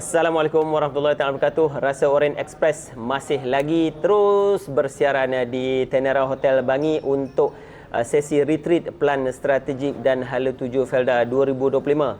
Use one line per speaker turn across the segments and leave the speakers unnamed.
Assalamualaikum warahmatullahi wabarakatuh. Rasa Orient Express masih lagi terus bersiaran di Tenera Hotel Bangi untuk uh, sesi retreat plan strategik dan hala tuju Felda 2025. Uh,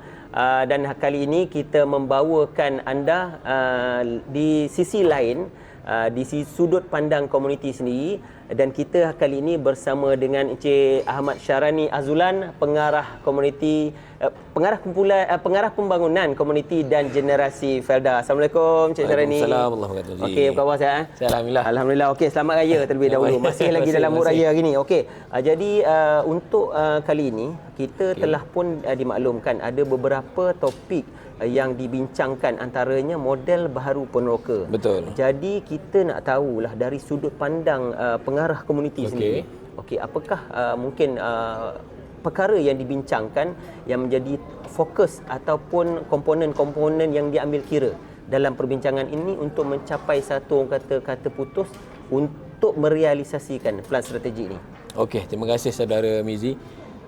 dan kali ini kita membawakan anda uh, di sisi lain uh, di sisi sudut pandang komuniti sendiri dan kita kali ini bersama dengan Encik Ahmad Syarani Azulan pengarah komuniti uh, pengarah kumpulan uh, pengarah pembangunan komuniti dan generasi Felda. Assalamualaikum Encik Syarani.
Wabarakatuh.
Okey, apa khabar sihat?
Alhamdulillah.
Alhamdulillah. Okey, selamat raya terlebih dahulu. Masih lagi dalam mood raya hari ni. Okey. Uh, jadi uh, untuk uh, kali ini kita okay. telah pun uh, dimaklumkan ada beberapa topik yang dibincangkan antaranya model baharu peneroka.
Betul.
Jadi kita nak tahulah dari sudut pandang uh, pengarah komuniti
Okey.
sendiri. Okey, apakah uh, mungkin uh, perkara yang dibincangkan yang menjadi fokus ataupun komponen-komponen yang diambil kira dalam perbincangan ini untuk mencapai satu orang kata kata putus untuk merealisasikan plan strategi ini.
Okey, terima kasih saudara Mizi.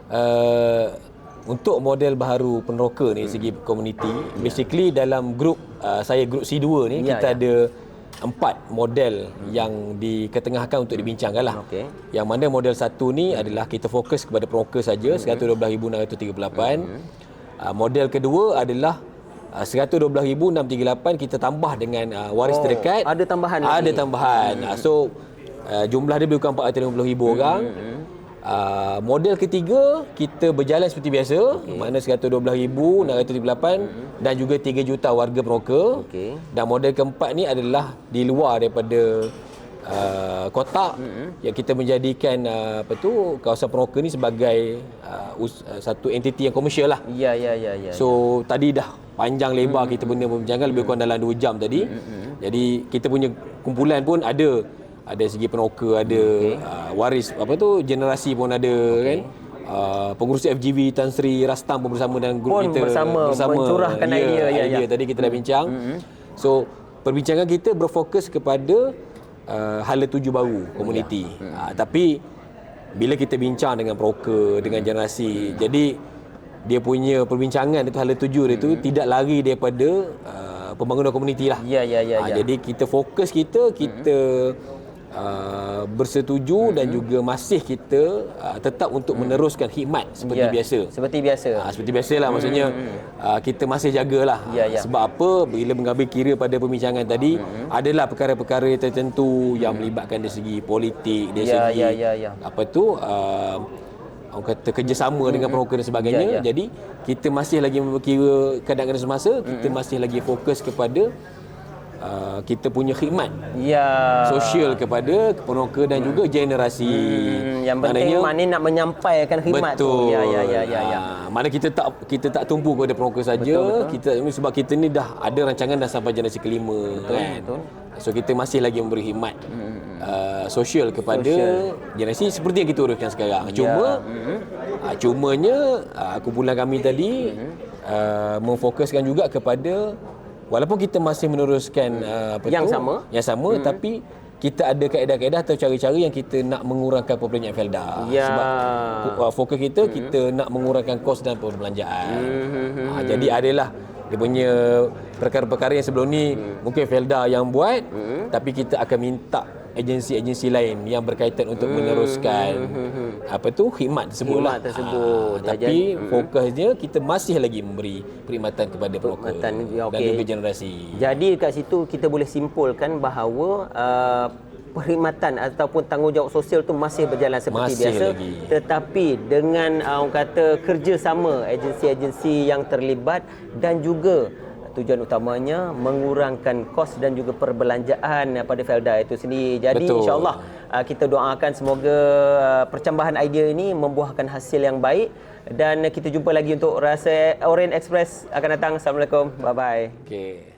Uh, untuk model baharu peneroka ni hmm. segi komuniti, yeah. basically dalam grup uh, saya grup C2 ni
Ya,
kita
ya.
ada empat model yang diketengahkan untuk dibincangkan lah.
Okey.
Yang mana model satu ni adalah kita fokus kepada peneroka saja, 112,638. Uh, model kedua adalah uh, 112,638 kita tambah dengan uh, waris
Oh,
terdekat.
ada tambahan
Ada
lagi.
tambahan. Hmm. So uh, jumlah dia bukan 450,000 hmm. orang. Uh, model ketiga kita berjalan seperti biasa okay. mana 112,638 hmm. dan juga 3 juta warga peroka.
Okey.
Dan model keempat ni adalah di luar daripada uh, kotak hmm. yang kita menjadikan uh, apa tu kawasan peroka ni sebagai uh, us, uh, satu entiti yang komersial lah.
Ya ya ya ya.
So tadi dah panjang lebar kita punya perbincangan lebih kurang dalam 2 jam tadi. Jadi kita punya kumpulan pun ada ada segi peneroka, ada okay. uh, waris apa tu generasi pun ada okay. kan. Uh, pengurusi FGV Tan Sri Rastam pun bersama dengan grup
Pun
kita
bersama mencurahkan idea, ya,
idea
ya.
tadi kita dah bincang. So perbincangan kita berfokus kepada uh, hala tuju baru komuniti. Uh, tapi bila kita bincang dengan broker dengan generasi jadi dia punya perbincangan itu hala tuju dia tu tidak lari daripada uh, pembangunan komuniti lah.
Ya ya ya
Ah,
ya.
Jadi kita fokus kita kita uh, bersetuju dan juga masih kita uh, tetap untuk meneruskan khidmat seperti
Ya,
biasa.
Seperti biasa.
Ah, seperti biasalah maksudnya ah, kita masih jagalah.
Ya, ya.
Sebab apa bila mengambil kira pada perbincangan tadi adalah perkara-perkara tertentu yang melibatkan dari segi politik, dari
Ya,
segi
ya, ya, ya.
apa tu ah, orang kata kerjasama dengan peroka dan sebagainya.
Ya, ya.
Jadi kita masih lagi berkira keadaan semasa, kita masih lagi fokus kepada ah, kita punya khidmat
Ya.
sosial kepada peroka dan juga generasi.
Hmm, yang penting maknanya nak menyampaikan khidmat
betul.
tu. Ya ya ya ya ya.
Ah, mana kita tak kita tak tumpu kepada peroka saja.
Betul, betul.
Kita sebab kita ni dah ada rancangan dah sampai generasi kelima betul, kan.
betul.
So kita masih lagi memberi khidmat uh, sosial kepada
Sosial.
generasi seperti yang kita uruskan sekarang. Cuma uh, cumanya uh, kumpulan kami tadi uh, memfokuskan juga kepada walaupun kita masih meneruskan uh, apa
Yang
tu,
sama.
yang sama tapi kita ada kaedah-kaedah atau cara-cara yang kita nak mengurangkan perbelanjaan Felda.
Ya.
Sebab uh, fokus kita kita nak mengurangkan kos dan perbelanjaan. Ha, jadi adalah dia punya perkara-perkara yang sebelum ni mungkin Felda yang buat tapi kita akan minta agensi-agensi lain yang berkaitan untuk meneruskan apa tu khidmat tersebut
Khidmat
lah.
tersebut.
Ha, tapi fokusnya kita masih lagi memberi perkhidmatan kepada peroka
ya,
dan
okey.
juga generasi.
Jadi kat situ kita boleh simpulkan bahawa uh, perkhidmatan ataupun tanggungjawab sosial tu masih berjalan seperti
Masih
biasa
lagi.
tetapi dengan uh, orang kata kerjasama agensi-agensi yang terlibat dan juga tujuan utamanya mengurangkan kos dan juga perbelanjaan uh, pada Felda itu sendiri. Jadi
Betul.
insyaallah uh, kita doakan semoga uh, percambahan idea ini membuahkan hasil yang baik dan kita jumpa lagi untuk rasa Orient Express akan datang. Assalamualaikum. Bye bye.
Okey.